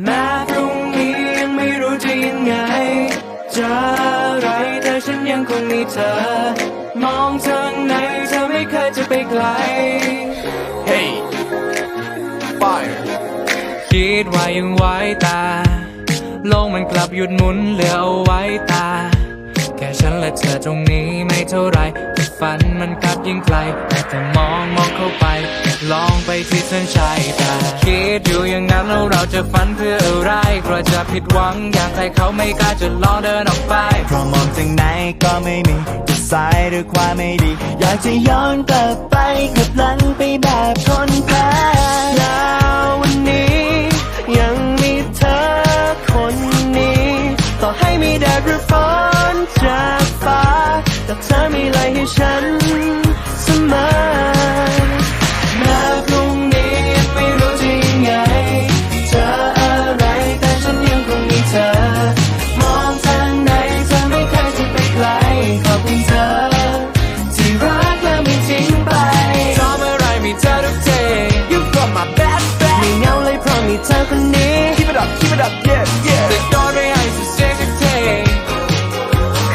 แม้พรุ่งนี้ยังไม่รู้จะยังไง จะอะไรแต่ฉันยังคงมีเธอ มองทางไหนเธอไม่เคยจะไปไกล Hey Fire คิดว่ายังไหวตา โลกมันกลับหยุดหมุนเหลือเอาไว้ตา แค่ฉันและเธอตรงนี้ไม่เท่าไรแต่ฝันมันกลับยิ่งไกล แต่มองมองเข้าไป ลองไปที่เส้นชัยตา คิดอยู่ย่าง แล้วเราจะฝันเพื่ออะไรกลัวจะผิดหวังอยากให้เขาไม่กล้าจะลองเดินออกไปเพราะมองจากไหนก็ไม่มีจะสายหรือความไม่ดี อยากจะย้อนกลับไปขับหลังไปแบบคนแพ้ เธอ มองทางไหนเธอไม่เคยจะไปไกล ขอบคุณเธอ ที่รักและไม่ทิ้งไปชอบเมื่อไรมีเธอทุกที You got my best ไม่ back เหงาเลยเพราะมีเธอคนนี้ Keep it up Keep it up Yeah yeah แต่โดนไม่ให้สุดเสียงสักที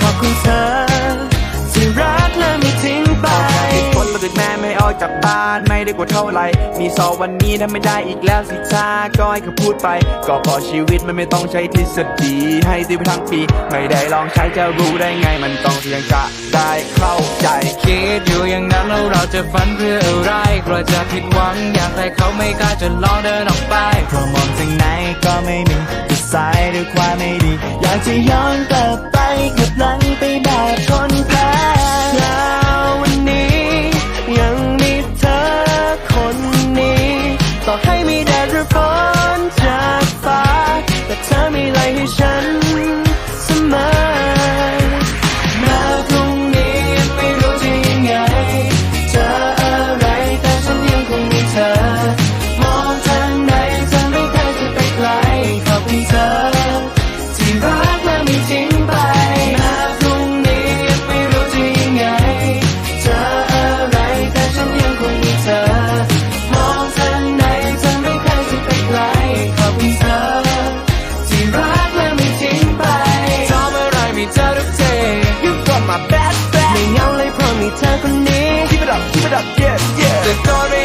ขอบคุณเธอ ออกจากบ้านไม่ได้กว่าเท่าไร มีสอวันนี้ถ้าไม่ได้อีกแล้วสิช้าก็ให้เขาพูดไป ก็พอชีวิตมันไม่ต้องใช้ทฤษฎีให้ตีไปทั้งปี ไม่ได้ลองใช้จะรู้ได้ไงมันต้องเสี่ยงจะได้เข้าใจคิดอยู่อย่างนั้นแล้วเราจะฝันเพื่ออะไรกลัวจะผิดหวังอยากให้เขาไม่กล้าจะลองเดินออกไปเพราะมองจากไหนก็ไม่มีจะสายหรือความไม่ดี อยากจะย้อนกลับไปขับหลัง ไกลขอบคุณเธอ ที่รักและไม่ทิ้งไปแม้พรุ่งนี้ยังไม่รู้จะยังไงเจออะไรแต่ฉันยังคงมีเธอ มองทางไหนเธอไม่เคยจะไปไกลขอบคุณเธอ ที่รักและไม่ทิ้งไปชอบเมื่อไรมีเธอทุกที You got my best back ไม่เหงาเลยเพราะมีเธอคนนี้ Keep it up Keep it up Yeah yeah จะโดนไม่